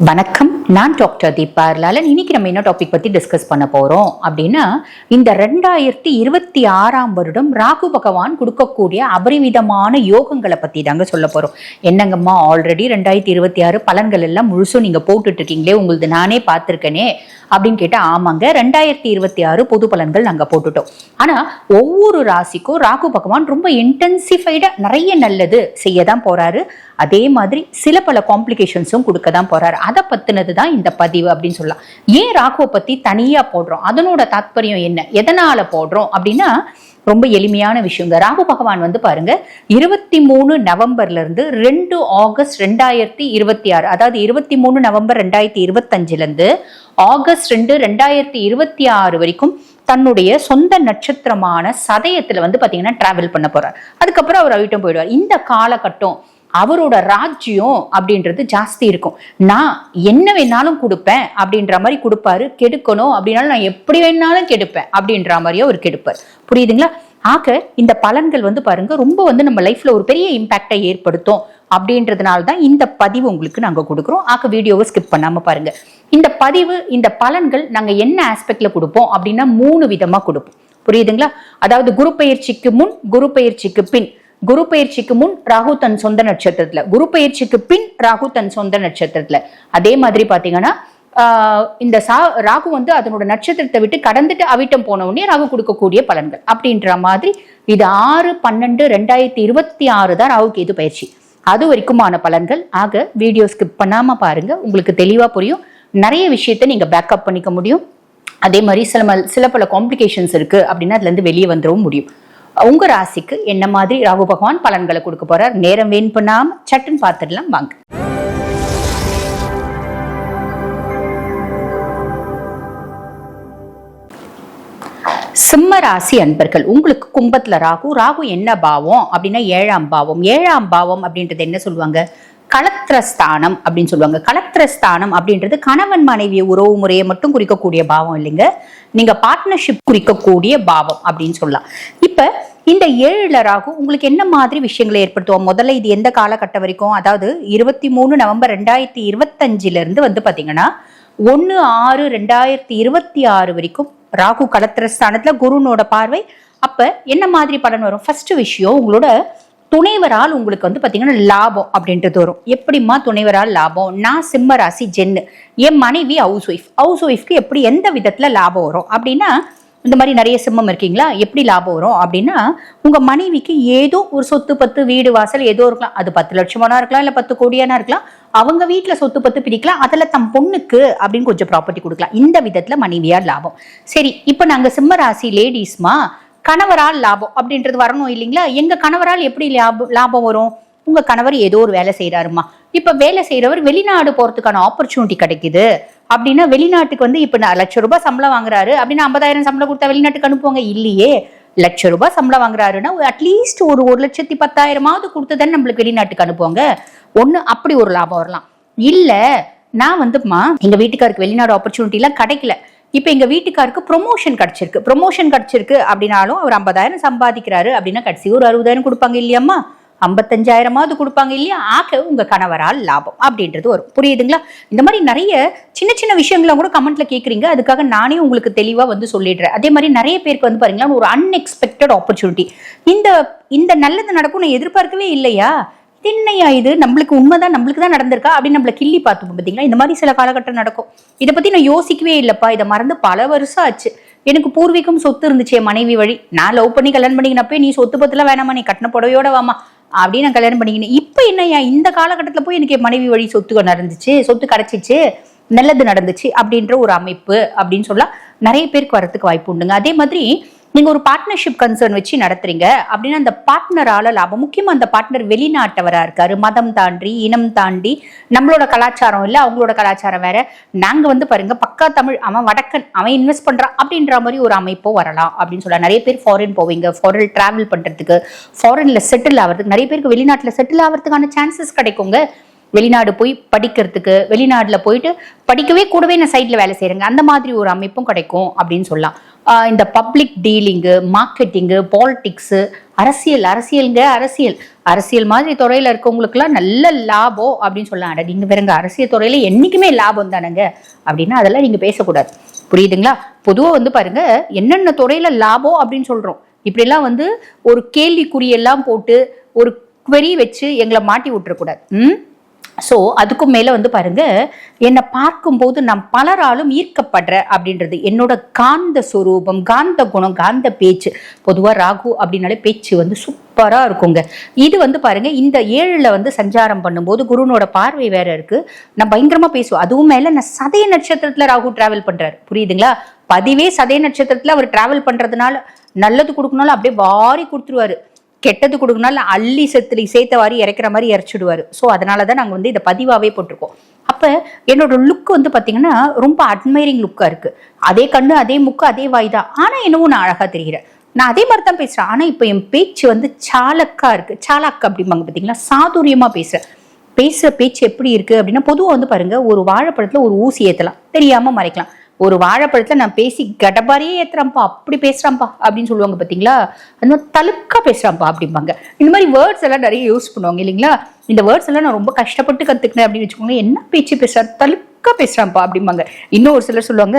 வணக்கம். நான் டாக்டர் தீபா லாலன் இன்னைக்கு நம்ம என்ன டாபிக் பற்றி டிஸ்கஸ் பண்ண போறோம் அப்படின்னா இந்த ரெண்டாயிரத்தி இருபத்தி ஆறாம் வருடம் ராகு பகவான் கொடுக்கக்கூடிய அபரிவிதமான யோகங்களை பற்றி தாங்க சொல்ல போறோம். என்னங்கம்மா ஆல்ரெடி ரெண்டாயிரத்தி இருபத்தி ஆறு பலன்கள் எல்லாம் முழுசும் நீங்க போட்டுட்டு இருக்கீங்களே உங்களுது நானே பார்த்துருக்கேனே அப்படின்னு கேட்டால் ஆமாங்க ரெண்டாயிரத்தி இருபத்தி ஆறு பொது பலன்கள் நாங்கள் போட்டுட்டோம். ஆனா ஒவ்வொரு ராசிக்கும் ராகு பகவான் ரொம்ப இன்டென்சிஃபைடா நிறைய நல்லது செய்ய தான் போறாரு. அதே மாதிரி சில பல காம்ப்ளிகேஷன்ஸும் கொடுக்க தான் போறாரு. அதை பத்தினது தான் இந்த பதிவு அப்படின்னு சொல்லலாம். ஏன் ராகுவை பத்தி தனியா போடுறோம்? அதனோட தாத்பரியம் என்ன? எதனால போடுறோம்? அப்படின்னா ரொம்ப எளிமையான விஷயங்க. ராகு பகவான் வந்து பாருங்க இருபத்தி மூணு நவம்பர்ல இருந்து ரெண்டு ஆகஸ்ட் ரெண்டாயிரத்தி இருபத்தி ஆறு அதாவது இருபத்தி மூணு நவம்பர் ரெண்டாயிரத்தி இருபத்தஞ்சுல இருந்து ஆகஸ்ட் ரெண்டு ரெண்டாயிரத்தி இருபத்தி ஆறு வரைக்கும் தன்னுடைய சொந்த நட்சத்திரமான சதயத்துல வந்து பாத்தீங்கன்னா டிராவல் பண்ண போறார். அதுக்கப்புறம் அவர் அவிட்டம் போயிடுவார். இந்த காலகட்டம் அவரோட ராஜ்யம் அப்படின்றது ஜாஸ்தி இருக்கும். நான் என்ன வேணாலும் கொடுப்பேன் அப்படின்ற மாதிரி கொடுப்பாரு. கெடுக்கணும் அப்படின்னாலும் நான் எப்படி வேணாலும் கெடுப்பேன் அப்படின்ற மாதிரியே அவர் கெடுப்பார். புரியுதுங்களா? ஆக இந்த பலன்கள் வந்து பாருங்க ரொம்ப வந்து நம்ம லைஃப்ல ஒரு பெரிய இம்பாக்டை ஏற்படுத்தும் அப்படின்றதுனால தான் இந்த பதிவு உங்களுக்கு நாங்கள் கொடுக்குறோம். ஆக வீடியோவை ஸ்கிப் பண்ணாமல் பாருங்க. இந்த பதிவு இந்த பலன்கள் நாங்கள் என்ன ஆஸ்பெக்ட்ல கொடுப்போம் அப்படின்னா மூணு விதமாக கொடுப்போம். புரியுதுங்களா? அதாவது குரு பயிற்சிக்கு முன் குரு பயிற்சிக்கு பின். குரு பயிற்சிக்கு முன் ராகு தன் சொந்த நட்சத்திரத்துல குரு பயிற்சிக்கு பின் ராகு தன் சொந்த நட்சத்திரத்துல. அதே மாதிரி பாத்தீங்கன்னா இந்த சா ராகு வந்து அதனோட நட்சத்திரத்தை விட்டு கடந்துட்டு அவிட்டம் போன உடனே ராகு கொடுக்கக்கூடிய பலன்கள் அப்படின்ற மாதிரி இது ஆறு பன்னெண்டு ரெண்டாயிரத்தி இருபத்தி ஆறு தான் ராகு கேது பயிற்சி. அது வரைக்குமான பலன்கள். ஆக வீடியோ ஸ்கிப் பண்ணாம பாருங்க. உங்களுக்கு தெளிவா புரியும். நிறைய விஷயத்த நீங்க பேக்கப் பண்ணிக்க முடியும். அதே மாதிரி சில சில பல காம்ப்ளிகேஷன்ஸ் இருக்கு அப்படின்னா அதுல இருந்து வெளியே வந்துடவும் முடியும். உங்க ராசிக்கு என்ன மாதிரி ராகு பகவான் பலன்களை கொடுக்க போறார்? நேரம் வேன் பண்ணாம சட்டுன்னு பார்த்துடலாம் வாங்க. சிம்ம ராசி அன்பர்கள் உங்களுக்கு கும்பத்துல ராகு ராகு என்ன பாவம் அப்படின்னா ஏழாம் பாவம். ஏழாம் பாவம் அப்படின்றது என்ன சொல்லுவாங்க? கலத்திரஸ்தானம் அப்படின்னு சொல்லுவாங்க. கலத்திரஸ்தானம் அப்படின்றது கணவன் மனைவி உறவு முறையை மட்டும் குறிக்கக்கூடிய பாவம் இல்லைங்க. நீங்க பார்ட்னர்ஷிப் குறிக்கக்கூடிய பாவம் அப்படின்னு சொல்லலாம். இப்ப இந்த ஏழுல ராகு உங்களுக்கு என்ன மாதிரி விஷயங்களை ஏற்படுத்துவோம் முதல்ல இது எந்த காலகட்டம் வரைக்கும்? அதாவது இருபத்தி மூணு நவம்பர் ரெண்டாயிரத்தி இருபத்தஞ்சுல இருந்து வந்து பாத்தீங்கன்னா ஒன்னு ஆறு ரெண்டாயிரத்தி இருபத்தி ஆறு வரைக்கும் ராகு கலத்திரஸ்தானத்துல குருனோட பார்வை. அப்ப என்ன மாதிரி பலன் வரும்? ஃபர்ஸ்ட் விஷயம் உங்களோட துணைவரால் உங்களுக்கு வந்து பார்த்தீங்கன்னா லாபம் அப்படின்றது வரும். எப்படிம்மா துணைவரால் லாபம்? நான் சிம்ம ராசி ஜென்னு என் மனைவி ஹவுஸ் ஒய்ஃப் ஹவுஸ் ஒய்ஃப்க்கு எப்படி எந்த விதத்தில் லாபம் வரும்? அப்படின்னா இந்த மாதிரி நிறைய சிம்மம் இருக்கீங்களா? எப்படி லாபம் வரும்? அப்படின்னா உங்க மனைவிக்கு ஏதோ ஒரு சொத்து பத்து வீடு வாசல் ஏதோ இருக்கலாம். அது பத்து லட்சமானா இருக்கலாம் இல்ல பத்து கோடியானா இருக்கலாம். அவங்க வீட்டில் சொத்து பத்து பிரிக்கலாம். அதுல தம் பொண்ணுக்கு அப்படின்னு கொஞ்சம் ப்ராப்பர்ட்டி கொடுக்கலாம். இந்த விதத்துல மனைவியார் லாபம். சரி இப்ப நாங்க சிம்ம ராசி லேடிஸ்மா கணவரால் லாபம் அப்படின்றது வரணும் இல்லைங்களா? எங்க கணவரால் எப்படி லாபம் லாபம் வரும்? உங்க கணவர் ஏதோ ஒரு வேலை செய்யறாருமா இப்ப வேலை செய்யறவர் வெளிநாடு போறதுக்கான ஆப்பர்ச்சுனிட்டி கிடைக்குது. அப்படின்னா வெளிநாட்டுக்கு வந்து இப்ப நான் லட்ச ரூபாய் சம்பளம் வாங்குறாரு அப்படின்னா ஐம்பதாயிரம் சம்பளம் கொடுத்தா வெளிநாட்டுக்கு அனுப்புவாங்க? இல்லையே. லட்ச ரூபாய் சம்பளம் வாங்குறாருன்னா அட்லீஸ்ட் ஒரு ஒரு லட்சத்தி பத்தாயிரமாவது கொடுத்து தானே நம்மளுக்கு வெளிநாட்டுக்கு அனுப்புவாங்க. ஒண்ணு அப்படி ஒரு லாபம் வரலாம். இல்ல நான் வந்துமா எங்க வீட்டுக்காருக்கு வெளிநாடு ஆப்பர்ச்சுனிட்டி எல்லாம் கிடைக்கல. இப்போ எங்கள் வீட்டுக்காருக்கு ப்ரொமோஷன் கிடச்சிருக்கு. ப்ரொமோஷன் கிடச்சிருக்கு அப்படின்னாலும் அவர் ஐம்பதாயிரம் சம்பாதிக்கிறாரு அப்படின்னா கடைசி ஒரு அறுபதாயிரம் கொடுப்பாங்க இல்லையாம்மா? ஐம்பத்தஞ்சாயிரமாவது கொடுப்பாங்க இல்லையா? ஆக உங்கள் கணவரால் லாபம் அப்படின்றது வரும். புரியுதுங்களா? இந்த மாதிரி நிறைய சின்ன சின்ன விஷயங்களை கூட கமெண்ட்ல கேட்குறீங்க அதுக்காக நானே உங்களுக்கு தெளிவாக வந்து சொல்லிடுறேன். அதே மாதிரி நிறைய பேருக்கு வந்து பாருங்களா ஒரு அன்எக்ஸ்பெக்டட் ஆப்பர்ச்சுனிட்டி இந்த இந்த நல்லது நடக்கும் நான் எதிர்பார்க்கவே இல்லையா? திண்ணையா இது நம்மளுக்கு உண்மைதான் நம்மளுக்கு தான் நடந்திருக்கா அப்படின்னு நம்மள கிள்ளி பார்த்துப்போம் பார்த்தீங்களா? இந்த மாதிரி சில காலகட்டம் நடக்கும். இதை பத்தி நான் யோசிக்கவே இல்லப்பா. இதை மறந்து பல வருஷம் ஆச்சு. எனக்கு பூர்வீகம் சொத்து இருந்துச்சு என் மனைவி வழி. நான் லவ் பண்ணி கல்யாணம் பண்ணிக்கினப்பே நீ சொத்து பத்துலாம் வேணாமா நீ கட்டின புடவையோட வாமா அப்படின்னு நான் கல்யாணம் பண்ணிக்கினேன். இப்போ என்னய்யா இந்த காலகட்டத்தில் போய் எனக்கு என் மனைவி வழி சொத்து நடந்துச்சு சொத்து கிடச்சிச்சு நல்லது நடந்துச்சு அப்படின்ற ஒரு அமைப்பு அப்படின்னு சொல்லலாம். நிறைய பேருக்கு வரதுக்கு வாய்ப்பு உண்டுங்க. அதே மாதிரி நீங்க ஒரு பார்ட்னர்ஷிப் கன்சர்ன் வச்சு நடத்துறீங்க அப்படின்னா அந்த பார்ட்னரால லாபம் முக்கியமா அந்த பார்ட்னர் வெளிநாட்டவரா இருக்காரு மதம் தாண்டி இனம் தாண்டி நம்மளோட கலாச்சாரம் இல்ல அவங்களோட கலாச்சாரம் வேற. நாங்க வந்து பாருங்க பக்கா தமிழ் அவன் வடக்கன் அவன் இன்வெஸ்ட் பண்றான் அப்படின்ற மாதிரி ஒரு அமைப்போ வரலாம் அப்படின்னு சொல்லலாம் நிறைய பேர் ஃபாரின் போவீங்க ஃபாரின் டிராவல் பண்றதுக்கு ஃபாரின்ல செட்டில் ஆகிறதுக்கு நிறைய பேருக்கு வெளிநாட்டுல செட்டில் ஆகிறதுக்கான சான்சஸ் கிடைக்குங்க. வெளிநாடு போய் படிக்கிறதுக்கு வெளிநாட்டில் போயிட்டு படிக்கவே கூடவே நான் சைட்ல வேலை செய்யறேங்க அந்த மாதிரி ஒரு அமைப்பும் கிடைக்கும் அப்படின்னு சொல்லலாம். இந்த பப்ளிக் டீலிங்கு மார்க்கெட்டிங்கு பாலிட்டிக்ஸு அரசியல் அரசியலுங்க அரசியல். அரசியல் மாதிரி துறையில் இருக்கவங்களுக்குலாம் நல்ல லாபம் அப்படின்னு சொல்லலாம். அட நீங்க வேறங்க அரசியல் துறையில் என்னைக்குமே லாபம் தானேங்க? அப்படின்னா அதெல்லாம் நீங்கள் பேசக்கூடாது. புரியுதுங்களா? பொதுவாக வந்து பாருங்க என்னென்ன துறையில் லாபம் அப்படின்னு சொல்கிறோம் இப்படிலாம் வந்து ஒரு கேள்விக்குறியெல்லாம் போட்டு ஒரு குவரி வச்சு எங்களை மாட்டி விட்டுறக்கூடாது. ம்? ஸோ அதுக்கும் மேலே வந்து பாருங்க என்னை பார்க்கும்போது நான் பலராலும் ஈர்க்கப்படுற அப்படின்றது என்னோட காந்த சுரூபம் காந்த குணம் காந்த பேச்சு. பொதுவாக ராகு அப்படின்னாலே பேச்சு வந்து சூப்பராக இருக்குங்க. இது வந்து பாருங்க இந்த ஏழில் வந்து சஞ்சாரம் பண்ணும்போது குருனோட பார்வை வேற இருக்கு. நான் பயங்கரமாக பேசுவேன். அதுவும் மேலே நான் சதய நட்சத்திரத்தில் ராகு டிராவல் பண்ணுறாரு புரியுதுங்களா? பதிவே சதய நட்சத்திரத்தில் அவர் டிராவல் பண்ணுறதுனால நல்லது கொடுக்கனாலும் அப்படியே வாரி கொடுத்துருவாரு. கெட்டது கொடுக்கனால அள்ளி செத்துல சேர்த்த வாரி இறக்குற மாதிரி இறச்சிடுவாரு. ஸோ அதனால தான் நாங்கள் வந்து இதை பதிவாகவே போட்டிருக்கோம். அப்போ என்னோட லுக் வந்து பார்த்தீங்கன்னா ரொம்ப அட்மைரிங் லுக்காக இருக்குது அதே கண்ணு அதே முக்கு அதே வாய் தான். ஆனால் என்னவோ நான் அழகாக தெரிகிறேன். நான் அதே மாதிரி தான் பேசுகிறேன் ஆனால் இப்போ என் பேச்சு வந்து சாலக்கா இருக்குது சாலக்கா அப்படிம்பாங்க பார்த்தீங்களா சாதுரியமாக பேசுகிறேன் பேசுகிற பேச்சு எப்படி இருக்குது அப்படின்னா பொதுவாக வந்து பாருங்கள் ஒரு வாழைப்பழத்தில் ஒரு ஊசி ஏற்றலாம் தெரியாமல் மறைக்கலாம். ஒரு வாழைப்பழத்தில் நான் பேசி கடபாரியே ஏத்துறான்ப்பா அப்படி பேசுகிறான்ப்பா அப்படின்னு சொல்லுவாங்க பார்த்தீங்களா அந்த மாதிரி தலுக்கா அப்படிம்பாங்க. இந்த மாதிரி வேர்ட்ஸ் எல்லாம் நிறைய யூஸ் பண்ணுவாங்க இல்லைங்களா? இந்த வேர்ட்ஸ் எல்லாம் நான் ரொம்ப கஷ்டப்பட்டு கற்றுக்கினேன் அப்படின்னு வச்சுக்கோங்க என்ன பேச்சு பேசுறாரு? தலுக்கா பேசுகிறான்ப்பா அப்படிம்பாங்க. இன்னும் ஒரு சிலர் சொல்லுவாங்க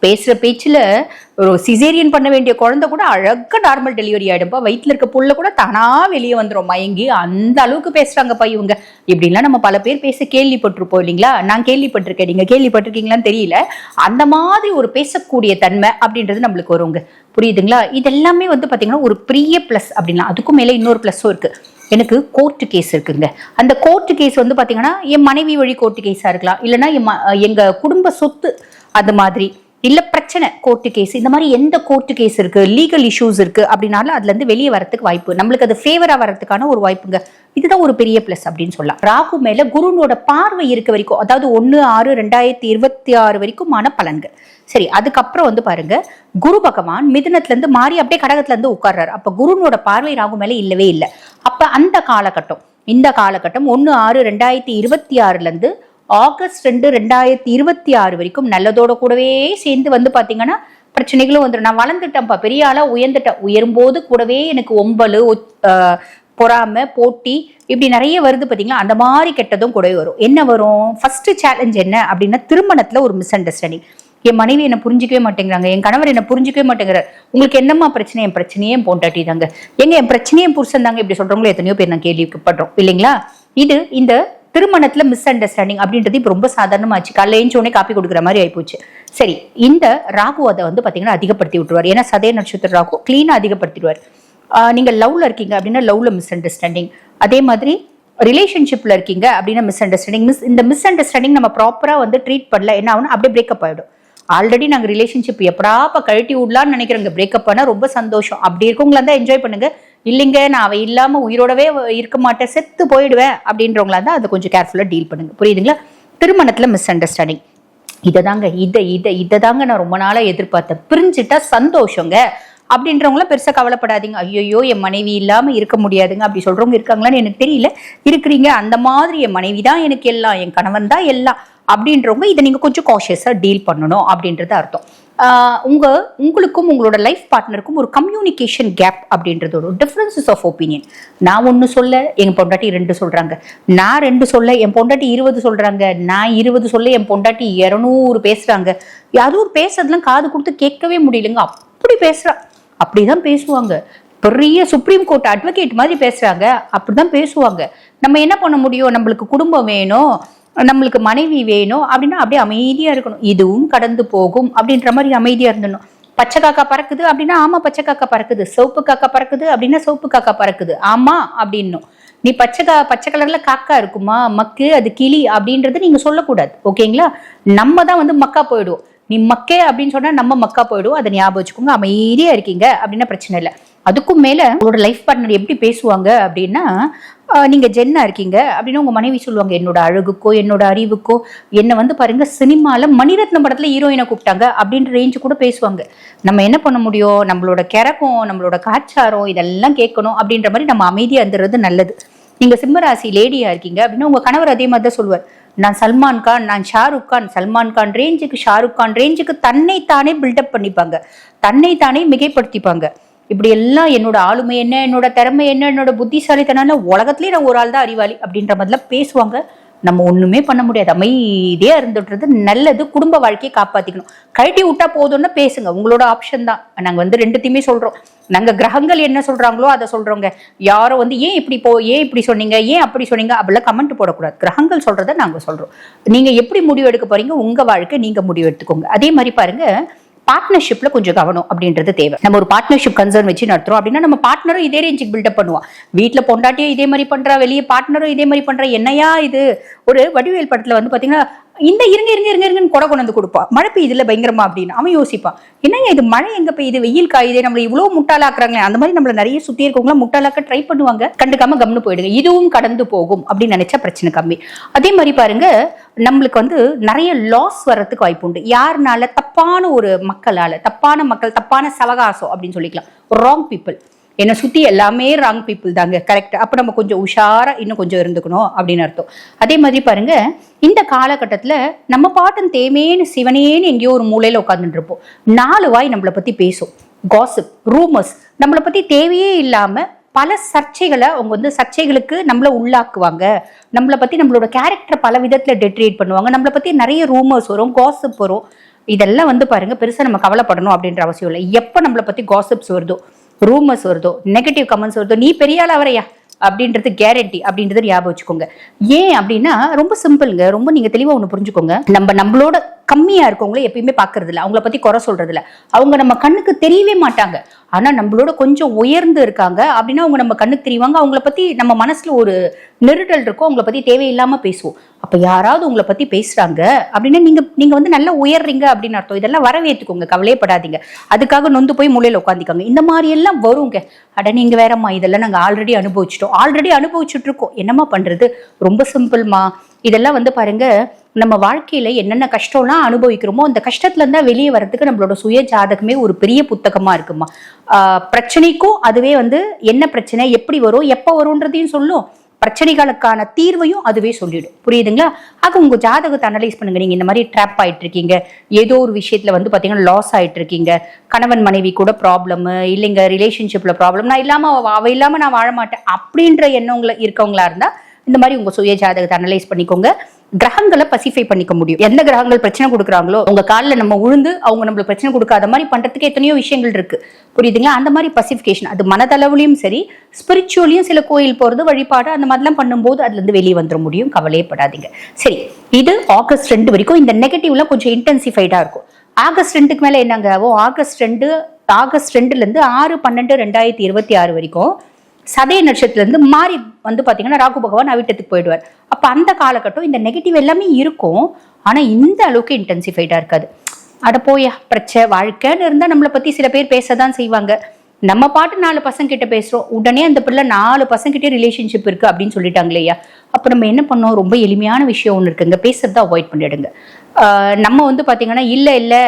பேசுகிற பேச்சில் ஒரு சிசேரியன் பண்ண வேண்டிய குழந்தை கூட அழகாக நார்மல் டெலிவரி ஆகிடும்ப்பா வயிற்றுல இருக்க புள்ள கூட தானாக வெளியே வந்துடும் மயங்கி அந்த அளவுக்கு பேசுகிறாங்கப்பா இவங்க. இப்படின்லாம் நம்ம பல பேர் பேச கேள்விப்பட்டிருப்போம் இல்லைங்களா? நான் கேள்விப்பட்டிருக்கேன். நீங்கள் கேள்விப்பட்டிருக்கீங்களான்னு தெரியல. அந்த மாதிரி ஒரு பேசக்கூடிய தன்மை அப்படின்றது நம்மளுக்கு வருங்க. புரியுதுங்களா? இதெல்லாமே வந்து பார்த்தீங்கன்னா ஒரு பிரிய ப்ளஸ் அப்படின்லாம். அதுக்கும் மேலே இன்னொரு ப்ளஸ்ஸும் இருக்குது எனக்கு கோர்ட்டு கேஸ் இருக்குங்க. அந்த கோர்ட்டு கேஸ் வந்து பார்த்தீங்கன்னா என் மனைவி வழி கோர்ட்டு கேஸாக இருக்கலாம். இல்லைன்னா என் ம- குடும்ப சொத்து அந்த மாதிரி. இல்ல பிரச்சனை கோர்ட்டு கேஸ் இந்த மாதிரி எந்த கோர்ட்டு கேஸ் இருக்கு லீகல் இஷ்யூஸ் இருக்கு அப்படின்னாலும் அதுல இருந்து வெளியே வரதுக்கு வாய்ப்பு. நம்மளுக்கு அது ஃபேவரா வரதுக்கான ஒரு வாய்ப்புங்க. இதுதான் ஒரு பெரிய பிளஸ் அப்படின்னு சொல்லலாம். ராகு மேல குருனோட பார்வை இருக்க வரைக்கும் அதாவது ஒன்னு ஆறு ரெண்டாயிரத்தி இருபத்தி ஆறு வரைக்குமான பலன்கள். சரி அதுக்கப்புறம் வந்து பாருங்க. குரு பகவான் மிதுனத்துல இருந்து மாறி அப்படியே கடகத்துல இருந்து உட்கார்றாரு. அப்ப குருனோட பார்வை ராகு மேல இல்லவே இல்லை. அப்ப அந்த காலகட்டம் இந்த காலகட்டம் ஒன்னு ஆறு ரெண்டாயிரத்தி இருபத்தி ஆறுல இருந்து ஆகஸ்ட் ரெண்டு ரெண்டாயிரத்தி இருபத்தி ஆறு வரைக்கும் நல்லதோட கூடவே சேர்ந்து வந்து பார்த்தீங்கன்னா பிரச்சனைகளும் வந்துடும் நான் வளர்ந்துட்டேன்ப்பா. பெரிய ஆளா உயர்ந்துட்டேன். உயரும்போது கூடவே எனக்கு ஒம்பல் பொறாமை போட்டி இப்படி நிறைய வருது பார்த்தீங்களா அந்த மாதிரி கெட்டதும் கூட வரும். என்ன வரும்? ஃபர்ஸ்ட் சேலஞ்ச் என்ன? அப்படின்னா திருமணத்தில் ஒரு மிஸ் அண்டர்ஸ்டாண்டிங் என் மனைவி என்னை புரிஞ்சிக்கவே மாட்டேங்கிறாங்க. என் கணவர் என்னை புரிஞ்சிக்கவே மாட்டேங்கிறார். உங்களுக்கு என்னம்மா பிரச்சனை? என் பிரச்சனையே என் பொண்டாட்டி தாங்க. எங்க என் பிரச்சனையும் புருஷன் தாங்க இப்படி சொல்றவங்களும் எத்தனையோ பேர் நான் கேள்விப்படுறோம் இல்லைங்களா? இது இந்த திருமணத்துல மிஸ் அண்டர்ஸ்டாண்டிங் அப்படின்றது இப்போ ரொம்ப சாதாரணமாச்சு. காலைல ஏஞ்ச உடனே காப்பி கொடுக்குற மாதிரி ஆயிப்போச்சு. சரி இந்த ராகு அதை வந்து பாத்தீங்கன்னா அதிகப்படுத்தி விட்டுருவார். ஏன்னா சதய நட்சத்திர ராகு கிளீனா அதிகப்படுத்திடுவார். நீங்கள் நீங்க லவ்ல இருக்கீங்க அப்படின்னா லவ்ல மிஸ் அண்டர்ஸ்டாண்டிங் அதே மாதிரி ரிலேஷன்ஷிப்ல இருக்கீங்க அப்படின்னா மிஸ் அண்டர்ஸ்டாண்டிங் மிஸ் இந்த மிஸ் அண்டர்ஸ்டாண்டிங் நம்ம ப்ராப்பரா வந்து ட்ரீட் பண்ணல. என்ன ஆகும் அப்படியே பிரேக்கப் ஆயிடும். ஆல்ரெடி நாங்கள் ரிலேஷன்ஷிப் எப்படாப்ப கழட்டி விடலாம்னு நினைக்கிறேங்க பிரேக்கப் பண்ணால் ரொம்ப சந்தோஷம். அப்படி இருக்கவங்களா தான் என்ஜாய் பண்ணுங்க. இல்லைங்க நான் அவள் இல்லாமல் உயிரோடவே இருக்க மாட்டேன் செத்து போயிடுவேன் அப்படின்றவங்களா தான் அதை கொஞ்சம் கேர்ஃபுல்லாக டீல் பண்ணுங்க. புரியுதுங்களா? திருமணத்தில் மிஸ் அண்டர்ஸ்டாண்டிங் இதை தாங்க இதை இதை இதை தாங்க நான் ரொம்ப நாளாக எதிர்பார்த்தேன். பிரிஞ்சுட்டா சந்தோஷங்க. அப்படின்றவங்களாம் பெருசாக கவலைப்படாதீங்க. ஐயோயோ என் மனைவி இல்லாமல் இருக்க முடியாதுங்க. அப்படி சொல்கிறவங்க இருக்காங்களான்னு எனக்கு தெரியல. இருக்கிறீங்க அந்த மாதிரி என் மனைவி தான் எனக்கு எல்லாம் என் கணவன் தான் எல்லாம் அப்படின்றவங்க இதை நீங்கள் கொஞ்சம் காஷியஸாக டீல் பண்ணணும் அப்படின்றது அர்த்தம். உங்கள் உங்களுக்கும் உங்களோட லைஃப் பார்ட்னருக்கும் ஒரு கம்யூனிகேஷன் கேப் அப்படின்றது ஒரு டிஃப்ரென்சஸ் ஆஃப் ஒப்பீனியன் நான் ஒன்று சொல்ல என் பொண்டாட்டி ரெண்டு சொல்கிறாங்க நான் ரெண்டு சொல்ல என் பொண்டாட்டி இருபது சொல்கிறாங்க நான் இருபது சொல்ல என் பொண்டாட்டி இரநூறு பேசுகிறாங்க அதுவும் பேசுறதுலாம் காது கொடுத்து கேட்கவே முடியலங்க. அப்படி பேசுறா. அப்படிதான் பேசுவாங்க. பெரிய சுப்ரீம் கோர்ட் அட்வொகேட் மாதிரி பேசுகிறாங்க அப்படி தான் பேசுவாங்க. நம்ம என்ன பண்ண முடியும்? நம்மளுக்கு குடும்பம் வேணும். நம்மளுக்கு மனைவி வேணும் அப்படின்னா அப்படியே அமைதியா இருக்கணும். இதுவும் கடந்து போகும் அப்படின்ற மாதிரி அமைதியா இருந்தணும் பச்சை காக்கா பறக்குது அப்படின்னா ஆமா பச்சை காக்கா பறக்குது. சிவப்பு காக்கா பறக்குது அப்படின்னா சிவப்பு காக்கா பறக்குது. ஆமா அப்படின்னும். நீ பச்சை கா பச்சை கலர்ல காக்கா இருக்குமா? மக்கு அது கிளி அப்படின்றது நீங்க சொல்லக்கூடாது. ஓகேங்களா? நம்ம தான் வந்து மக்கா போயிடுவோம். நீ மக்கே அப்படின்னு சொன்னா நம்ம மக்கா போயிடுவோம். அதை ஞாபகம் வச்சுக்கோங்க. அமைதியா இருக்கீங்க அப்படின்னா பிரச்சனை இல்லை. அதுக்கும் மேல உங்களோட லைஃப் பார்ட்னர் எப்படி பேசுவாங்க அப்படின்னா நீங்கள் நீங்க ஜென்னா இருக்கீங்க அப்படின்னு உங்க மனைவி சொல்லுவாங்க. என்னோட அழகுக்கோ என்னோட அறிவுக்கோ என்ன வந்து பாருங்க சினிமால மணிரத்னம் படத்துல ஹீரோயினை கூப்பிட்டாங்க அப்படின்ற ரேஞ்சு கூட பேசுவாங்க. நம்ம என்ன பண்ண முடியும்? நம்மளோட கிறக்கம் நம்மளோட காச்சாரம் இதெல்லாம் கேட்கணும் அப்படின்ற மாதிரி நம்ம அமைதியா இருந்துறது நல்லது. நீங்க சிம்மராசி லேடியா இருக்கீங்க அப்படின்னா உங்க கணவர் அதே மாதிரி தான் சொல்லுவார். நான் சல்மான் கான் நான் ஷாருக் கான். சல்மான் கான் ரேஞ்சுக்கு ஷாருக் கான் ரேஞ்சுக்கு தன்னைத்தானே பில்டப் பண்ணிப்பாங்க. தன்னைத்தானே மிகைப்படுத்திப்பாங்க. இப்படி எல்லாம் என்னோட ஆளுமை என்ன என்னோட திறமை என்ன என்னோட புத்திசாலித்தனால உலகத்துலேயே நான் ஒரு ஆள் தான் அறிவாளி அப்படின்ற மாதிரிலாம் பேசுவாங்க. நம்ம ஒண்ணுமே பண்ண முடியாது. அமைதியாக இருந்துட்டுறது நல்லது. குடும்ப வாழ்க்கையை காப்பாத்திக்கணும். கழட்டி விட்டா போதும்னா பேசுங்க. உங்களோட ஆப்ஷன் தான். நாங்கள் வந்து ரெண்டுத்தையுமே சொல்றோம். நாங்கள் கிரகங்கள் என்ன சொல்றாங்களோ அதை சொல்றோங்க. யாரோ வந்து ஏன் இப்படி போ ஏன் இப்படி சொன்னீங்க ஏன் அப்படி சொன்னீங்க அப்படிலாம் கமெண்ட் போடக்கூடாது. கிரகங்கள் சொல்றதை நாங்கள் சொல்றோம். நீங்க எப்படி முடிவு எடுக்க போறீங்க? உங்க வாழ்க்கை நீங்க முடிவு எடுத்துக்கோங்க. அதே மாதிரி பாருங்க பார்ட்னர்ஷிப்ல கொஞ்சம் கவனம் அப்படின்றது தேவை. நம்ம ஒரு பார்ட்னர்ஷிப் கன்சர்ன் வச்சு நடத்துறோம் அப்படின்னா நம்ம பார்ட்னரும் இதே ரேஞ்சுக்கு பில்டப் பண்ணுவோம் வீட்டில் பொண்டாட்டியும் இதே மாதிரி பண்றா வெளியே பார்ட்னரும் இதே மாதிரி பண்றா என்னையா இது? ஒரு வடிவேல் படத்துல வந்து பாத்தீங்கன்னா இந்த இருங்க இருங்க இருங்க இருங்கன்னு கொடை கொண்டு வந்து கொடுப்பான் மழை பெய்யுதுல பயங்கரமா அப்படின்னு. அவன் யோசிப்பான். என்னங்க இது மழை எங்க பெய்யுது? வெயில் காயுது நம்மள இவ்வளவு முட்டாளாக்குறாங்களே. அந்த மாதிரி நம்மள நிறைய சுத்தி இருக்கவங்கள முட்டாளாக்க ட்ரை பண்ணுவாங்க. கண்டுக்காம கம்னு போயிடுங்க. இதுவும் கடந்து போகும் அப்படின்னு நினைச்சா பிரச்சனை கம்மி. அதே மாதிரி பாருங்க நம்மளுக்கு வந்து நிறைய லாஸ் வர்றதுக்கு வாய்ப்பு உண்டு. யாருனால? தப்பான ஒரு மக்களால. தப்பான மக்கள் தப்பான சவகாசம் அப்படின்னு சொல்லிக்கலாம். ராங் பீப்புள் என்னை சுற்றி எல்லாமே ராங் பீப்புள் தாங்க. கரெக்ட் அப்போ நம்ம கொஞ்சம் உஷாராக இன்னும் கொஞ்சம் இருந்துக்கணும் அப்படின்னு அர்த்தம். அதே மாதிரி பாருங்க இந்த காலகட்டத்தில் நம்ம பாட்டன் தேமேன்னு சிவனேன்னு எங்கேயோ ஒரு மூலையில் உட்காந்துட்டு இருப்போம். நாலு வாய் நம்மளை பற்றி பேசும். காசிப் ரூமர்ஸ் நம்மளை பற்றி தேவையே இல்லாமல் பல சர்ச்சைகளை அவங்க வந்து சர்ச்சைகளுக்கு நம்மளை உள்ளாக்குவாங்க. நம்மளை பற்றி நம்மளோட கேரக்டர் பல விதத்தில் டெட்ரேட் பண்ணுவாங்க. நம்மளை பற்றி நிறைய ரூமர்ஸ் வரும் காசிப் வரும். இதெல்லாம் வந்து பாருங்க பெருசாக நம்ம கவலைப்படணும் அப்படின்ற அவசியம் இல்லை. எப்போ நம்மளை பற்றி காசிப்ஸ் வருதோ ரூமர்ஸ் வருதோ நெகட்டிவ் கமெண்ட்ஸ் வருதோ நீ பெரிய ஆள் அவரையா அப்படின்றது கேரண்டி அப்படின்றத ஞாபகம் வச்சுக்கோங்க. ஏன் அப்படின்னா ரொம்ப சிம்பிளுங்க ரொம்ப நீங்க தெளிவா ஒன்று புரிஞ்சுக்கோங்க. நம்ம நம்மளோட கம்மியா இருக்கவங்கள எப்பயுமே பாக்குறது இல்லை அவங்கள பத்தி குறை சொல்றது இல்லை அவங்க நம்ம கண்ணுக்கு தெரியவே மாட்டாங்க. ஆனால் நம்மளோட கொஞ்சம் உயர்ந்து இருக்காங்க. அப்படின்னா அவங்க நம்ம கண்ணுக்கு தெரியவாங்க அவங்கள பற்றி நம்ம மனசில் ஒரு நெருடல் இருக்கும் அவங்கள பற்றி தேவையில்லாமல் பேசுவோம். அப்போ யாராவது உங்களை பற்றி பேசுகிறாங்க அப்படின்னா நீங்கள் நீங்கள் வந்து நல்லா உயர்றீங்க அப்படின்னு அர்த்தம். இதெல்லாம் வரவேற்றுக்கோங்க. கவலையப்படாதீங்க. அதுக்காக நொந்து போய் மூலையில் உட்காந்துக்காங்க இந்த மாதிரியெல்லாம் வருங்க. அட நீங்கள் வேறம்மா இதெல்லாம் நாங்கள் ஆல்ரெடி அனுபவிச்சிட்டோம். ஆல்ரெடி அனுபவிச்சுட்ருக்கோம் என்னம்மா பண்ணுறது ரொம்ப சிம்பிள்மா இதெல்லாம் வந்து பாருங்கள் நம்ம வாழ்க்கையில என்னென்ன கஷ்டம்லாம் அனுபவிக்கிறோமோ அந்த கஷ்டத்துல இருந்தா வெளியே வர்றதுக்கு நம்மளோட சுய ஜாதகமே ஒரு பெரிய புத்தகமா இருக்குமா? பிரச்சனைக்கும் அதுவே வந்து என்ன பிரச்சனை எப்படி வரும் எப்போ வரும்ன்றதையும் சொல்லும். பிரச்சனைகளுக்கான தீர்வையும் அதுவே சொல்லிடும். புரியுதுங்களா? ஆக உங்க ஜாதகத்தை அனலைஸ் பண்ணுங்க. நீங்க இந்த மாதிரி ட்ராப் ஆயிட்டு இருக்கீங்க ஏதோ ஒரு விஷயத்துல வந்து பாத்தீங்கன்னா லாஸ் ஆயிட்டு இருக்கீங்க கணவன் மனைவி கூட ப்ராப்ளம் இல்லைங்க ரிலேஷன்ஷிப்ல ப்ராப்ளம் நான் இல்லாம அவ- இல்லாம நான் வாழ மாட்டேன். அப்படின்ற எண்ணங்கள இருக்கவங்களா இருந்தா இந்த மாதிரி உங்க சுய ஜாதகத்தை அனலைஸ் பண்ணிக்கோங்க. கிரகங்களை பசிஃபை பண்ணிக்க முடியும். எந்த கிரகங்கள் பிரச்சனை கொடுக்குறாங்களோ உங்க காலில் நம்ம உழுந்து அவங்க நம்மளுக்கு பிரச்சனை கொடுக்காத மாதிரி பண்றதுக்கு எத்தனையோ விஷயங்கள் இருக்கு. புரியுதுங்களா? அந்த மாதிரி பசிஃபிகேஷன் அது மனதளவுலையும் சரி ஸ்பிரிச்சுவலியும் சில கோயில் போறது வழிபாடு அந்த மாதிரிலாம் பண்ணும்போது அதுல இருந்து வெளியே வந்துட முடியும். கவலையப்படாதீங்க சரி இது ஆகஸ்ட் ரெண்டு வரைக்கும் இந்த நெகட்டிவ்லாம் கொஞ்சம் இன்டென்சிஃபைடா இருக்கும். ஆகஸ்ட் ரெண்டுக்கு மேல என்னங்க? ஆகும் ஆகஸ்ட் ரெண்டு ஆகஸ்ட் ரெண்டுல இருந்து ஆறு பன்னெண்டு ரெண்டாயிரத்தி இருபத்தி ஆறு வரைக்கும் சதய நட்சத்திரத்துலேருந்து மாறி வந்து பார்த்தீங்கன்னா ராகு பகவான் அவிட்டத்துக்கு போயிடுவார். அப்போ அந்த காலகட்டம் இந்த நெகட்டிவ் எல்லாமே இருக்கும். ஆனால் இந்த அளவுக்கு இன்டென்சிஃபைடாக இருக்காது. அட போயா பிரச்சனை வாழ்க்கைன்னு இருந்தால் நம்மளை பற்றி சில பேர் பேச தான் செய்வாங்க. நம்ம பாட்டு நாலு பசங்க பேசுகிறோம் உடனே அந்த பிள்ளை நாலு பசங்ககிட்டே ரிலேஷன்ஷிப் இருக்குது அப்படின்னு சொல்லிட்டாங்க இல்லையா? நம்ம என்ன பண்ணோம்? ரொம்ப எளிமையான விஷயம் ஒன்று இருக்குங்க பேசுறதை அவாய்ட் பண்ணிடுங்க. நம்ம வந்து பார்த்தீங்கன்னா இல்லை இல்லை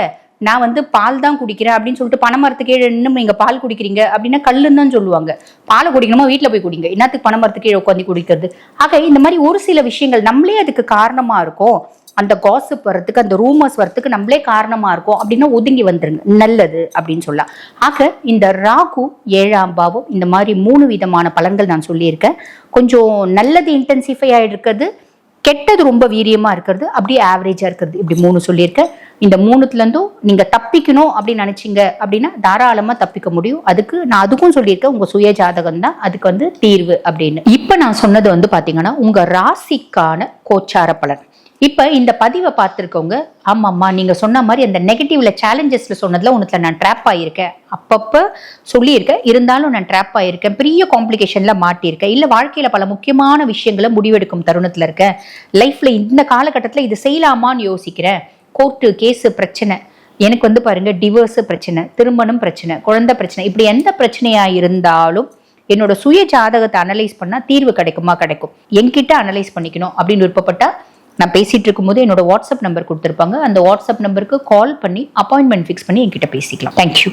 நான் வந்து பால் தான் குடிக்கிறேன் அப்படின்னு சொல்லிட்டு பனைமரத்துக்கு கீழே இன்னும் நீங்க பால் குடிக்கிறீங்க அப்படின்னா கல்லுன்னு தான் சொல்லுவாங்க. பாலை குடிக்கணுமா? வீட்டில் போய் குடிங்க. என்னத்துக்கு பனைமரத்துக்கு கீழே உட்காந்து குடிக்கிறது? ஆக இந்த மாதிரி ஒரு சில விஷயங்கள் நம்மளே அதுக்கு காரணமா இருக்கும். அந்த காசிப் வரத்துக்கு அந்த ரூமர்ஸ் வரத்துக்கு நம்மளே காரணமா இருக்கும் அப்படின்னா ஒதுங்கி வந்துருங்க. நல்லது அப்படின்னு சொல்லலாம். ஆக இந்த ராகு ஏழாம் பாவம் இந்த மாதிரி மூணு விதமான பலன்கள் நான் சொல்லியிருக்கேன். கொஞ்சம் நல்லது இன்டென்சிஃபை ஆகிருக்கிறது கெட்டது ரொம்ப வீரியமா இருக்கிறது அப்படியே ஆவரேஜா இருக்கிறது. இப்படி மூணு சொல்லியிருக்கேன். இந்த மூணுத்துலேருந்தும் நீங்கள் தப்பிக்கணும் அப்படின்னு நினச்சிங்க அப்படின்னா தாராளமாக தப்பிக்க முடியும். அதுக்கு நான் அதுக்கும் சொல்லியிருக்கேன் உங்கள் சுய ஜாதகம் தான் அதுக்கு வந்து தீர்வு அப்படின்னு. இப்போ நான் சொன்னது வந்து பார்த்தீங்கன்னா உங்கள் ராசிக்கான கோச்சார பலன். இப்போ இந்த பதிவை பார்த்துருக்கவங்க ஆமாம்மா நீங்கள் சொன்ன மாதிரி அந்த நெகட்டிவ்ல சேலஞ்சஸில் சொன்னதில் ஒன்றுல நான் ட்ராப் ஆகியிருக்கேன் அப்பப்போ சொல்லியிருக்கேன். இருந்தாலும் நான் ட்ராப் ஆகியிருக்கேன் பெரிய காம்ப்ளிகேஷனில் மாட்டியிருக்கேன். இல்லை வாழ்க்கையில் பல முக்கியமான விஷயங்களை முடிவெடுக்கும் தருணத்தில் இருக்கேன். லைஃப்பில் இந்த காலகட்டத்தில் இது செய்யலாமான்னு யோசிக்கிறேன். கோர்ட்டு கேஸு பிரச்சனை. எனக்கு வந்து பாருங்க டிவோர்ஸு பிரச்சனை திருமணம் பிரச்சனை குழந்தை பிரச்சனை இப்படி எந்த பிரச்சனையா இருந்தாலும் என்னோட சுய ஜாதகத்தை அனலைஸ் பண்ணா தீர்வு கிடைக்குமா? கிடைக்கும். என்கிட்ட அனலைஸ் பண்ணிக்கணும் அப்படின்னு விருப்பப்பட்டா நான் பேசிட்டு இருக்கும்போது என்னோட வாட்ஸ்அப் நம்பர் கொடுத்துருப்பாங்க. அந்த வாட்ஸ்அப் நம்பருக்கு கால் பண்ணி அப்பாயின்மெண்ட் ஃபிக்ஸ் பண்ணி என்கிட்ட பேசிக்கலாம். தேங்க்யூ